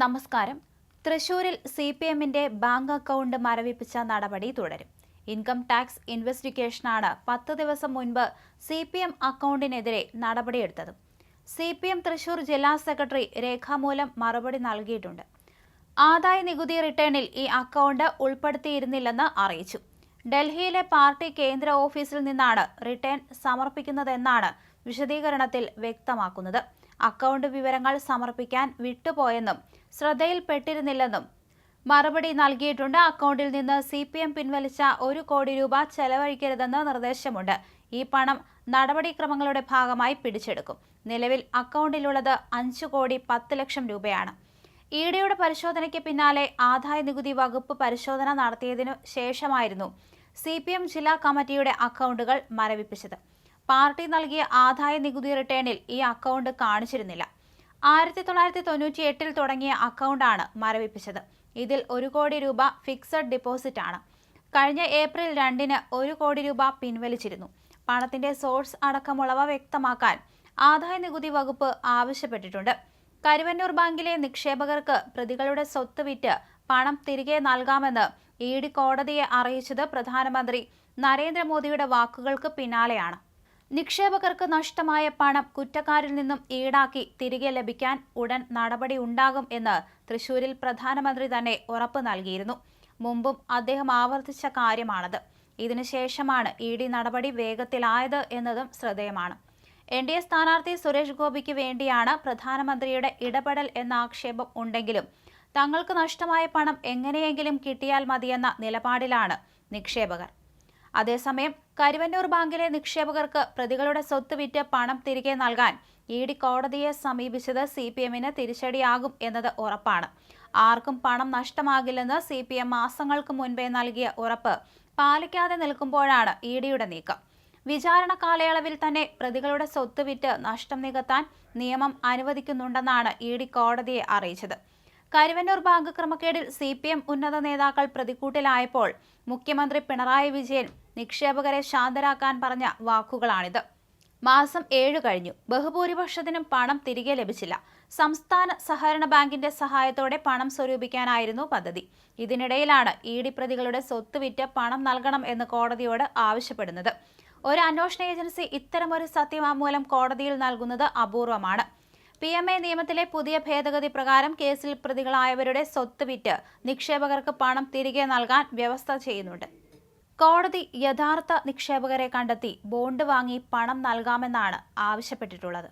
നമസ്കാരം. തൃശൂരിൽ C P എമ്മിന്റെ ബാങ്ക് അക്കൗണ്ട് മരവിപ്പിച്ച നടപടി തുടരും. ഇൻകം ടാക്സ് ഇൻവെസ്റ്റിഗേഷനാണ് പത്ത് ദിവസം മുൻപ് സി പി എം അക്കൗണ്ടിനെതിരെ നടപടിയെടുത്തത്. സി പി എം തൃശൂർ ജില്ലാ സെക്രട്ടറി രേഖാമൂലം മറുപടി നൽകിയിട്ടുണ്ട്. ആദായ നികുതി റിട്ടേണിൽ ഈ അക്കൗണ്ട് ഉൾപ്പെടുത്തിയിരുന്നില്ലെന്ന് അറിയിച്ചു. ഡൽഹിയിലെ പാർട്ടി കേന്ദ്ര ഓഫീസിൽ നിന്നാണ് റിട്ടേൺ സമർപ്പിക്കുന്നതെന്നാണ് വിശദീകരണത്തിൽ വ്യക്തമാക്കുന്നത്. അക്കൗണ്ട് വിവരങ്ങൾ സമർപ്പിക്കാൻ വിട്ടുപോയെന്നും ശ്രദ്ധയിൽപ്പെട്ടിരുന്നില്ലെന്നും മറുപടി നൽകിയിട്ടുണ്ട്. അക്കൗണ്ടിൽ നിന്ന് സി പി എം പിൻവലിച്ച ഒരു കോടി രൂപ ചെലവഴിക്കരുതെന്ന് നിർദ്ദേശമുണ്ട്. ഈ പണം നടപടിക്രമങ്ങളുടെ ഭാഗമായി പിടിച്ചെടുക്കും. നിലവിൽ അക്കൗണ്ടിലുള്ളത് അഞ്ചു കോടി പത്ത് ലക്ഷം രൂപയാണ്. ഇ ഡിയുടെ പരിശോധനയ്ക്ക് പിന്നാലെ ആദായ നികുതി വകുപ്പ് പരിശോധന നടത്തിയതിനു ശേഷമായിരുന്നു സി പി എം ജില്ലാ കമ്മിറ്റിയുടെ അക്കൗണ്ടുകൾ മരവിപ്പിച്ചത്. പാർട്ടി നൽകിയ ആദായ നികുതി റിട്ടേണിൽ ഈ അക്കൗണ്ട് കാണിച്ചിരുന്നില്ല. ആയിരത്തി തൊള്ളായിരത്തി തൊണ്ണൂറ്റി എട്ടിൽ തുടങ്ങിയ അക്കൗണ്ടാണ് മരവിപ്പിച്ചത്. ഇതിൽ ഒരു കോടി രൂപ ഫിക്സഡ് ഡിപ്പോസിറ്റ് ആണ്. കഴിഞ്ഞ ഏപ്രിൽ രണ്ടിന് ഒരു കോടി രൂപ പിൻവലിച്ചിരുന്നു. പണത്തിന്റെ സോഴ്സ് അടക്കമുള്ളവ വ്യക്തമാക്കാൻ ആദായ നികുതി വകുപ്പ് ആവശ്യപ്പെട്ടിട്ടുണ്ട്. കരുവന്നൂർ ബാങ്കിലെ നിക്ഷേപകർക്ക് പ്രതികളുടെ സ്വത്ത് വിറ്റ് പണം തിരികെ നൽകാമെന്ന് ഇ ഡി കോടതിയെ അറിയിച്ചത് പ്രധാനമന്ത്രി നരേന്ദ്രമോദിയുടെ വാക്കുകൾക്ക് പിന്നാലെയാണ്. നിക്ഷേപകർക്ക് നഷ്ടമായ പണം കുറ്റക്കാരിൽ നിന്നും ഈടാക്കി തിരികെ ലഭിക്കാൻ ഉടൻ നടപടി ഉണ്ടാകും എന്ന് തൃശൂരിൽ പ്രധാനമന്ത്രി തന്നെ ഉറപ്പ് നൽകിയിരുന്നു. മുമ്പും അദ്ദേഹം ആവർത്തിച്ച കാര്യമാണത്. ഇതിനുശേഷമാണ് ഇ ഡി നടപടി വേഗത്തിലായത് എന്നതും ശ്രദ്ധേയമാണ്. എൻ ഡി എ സ്ഥാനാർത്ഥി സുരേഷ് ഗോപിക്ക് വേണ്ടിയാണ് പ്രധാനമന്ത്രിയുടെ ഇടപെടൽ എന്ന ആക്ഷേപം ഉണ്ടെങ്കിലും തങ്ങൾക്ക് നഷ്ടമായ പണം എങ്ങനെയെങ്കിലും കിട്ടിയാൽ മതിയെന്ന നിലപാടിലാണ് നിക്ഷേപകർ. അതേസമയം കരുവന്നൂർ ബാങ്കിലെ നിക്ഷേപകർക്ക് പ്രതികളുടെ സ്വത്ത് വിറ്റ് പണം തിരികെ നൽകാൻ ഇ ഡി കോടതിയെ സമീപിച്ചത് സി പി എമ്മിന് തിരിച്ചടിയാകും എന്നത് ഉറപ്പാണ്. ആർക്കും പണം നഷ്ടമാകില്ലെന്ന് സി പി എം മാസങ്ങൾക്ക് മുൻപേ നൽകിയ ഉറപ്പ് പാലിക്കാതെ നിൽക്കുമ്പോഴാണ് ഇ ഡിയുടെ നീക്കം. വിചാരണ കാലയളവിൽ തന്നെ പ്രതികളുടെ സ്വത്ത് വിറ്റ് നഷ്ടം നികത്താൻ നിയമം അനുവദിക്കുന്നുണ്ടെന്നാണ് ഇ ഡി കോടതിയെ അറിയിച്ചത്. കരുവന്നൂർ ബാങ്ക് ക്രമക്കേടിൽ സി പി എം ഉന്നത നേതാക്കൾ പ്രതിക്കൂട്ടിലായപ്പോൾ മുഖ്യമന്ത്രി പിണറായി വിജയൻ നിക്ഷേപകരെ ശാന്തരാക്കാൻ പറഞ്ഞ വാക്കുകളാണിത്. മാസം ഏഴ് കഴിഞ്ഞു. ബഹുഭൂരിപക്ഷത്തിനും പണം തിരികെ ലഭിച്ചില്ല. സംസ്ഥാന സഹകരണ ബാങ്കിന്റെ സഹായത്തോടെ പണം സ്വരൂപിക്കാനായിരുന്നു പദ്ധതി. ഇതിനിടയിലാണ് ഇ ഡി പ്രതികളുടെ സ്വത്ത് വിറ്റ് പണം നൽകണം എന്ന് കോടതിയോട് ആവശ്യപ്പെടുന്നത്. ഒരു അന്വേഷണ ഏജൻസി ഇത്തരമൊരു സത്യവാങ്മൂലം കോടതിയിൽ നൽകുന്നത് അപൂർവമാണ്. പി എം എ നിയമത്തിലെ പുതിയ ഭേദഗതി പ്രകാരം കേസിൽ പ്രതികളായവരുടെ സ്വത്ത് വിറ്റ് നിക്ഷേപകർക്ക് പണം തിരികെ നൽകാൻ വ്യവസ്ഥ ചെയ്യുന്നുണ്ട്. കോടതി യഥാർത്ഥ നിക്ഷേപകരെ കണ്ടെത്തി ബോണ്ട് വാങ്ങി പണം നൽകാമെന്നാണ് ആവശ്യപ്പെട്ടിട്ടുള്ളത്.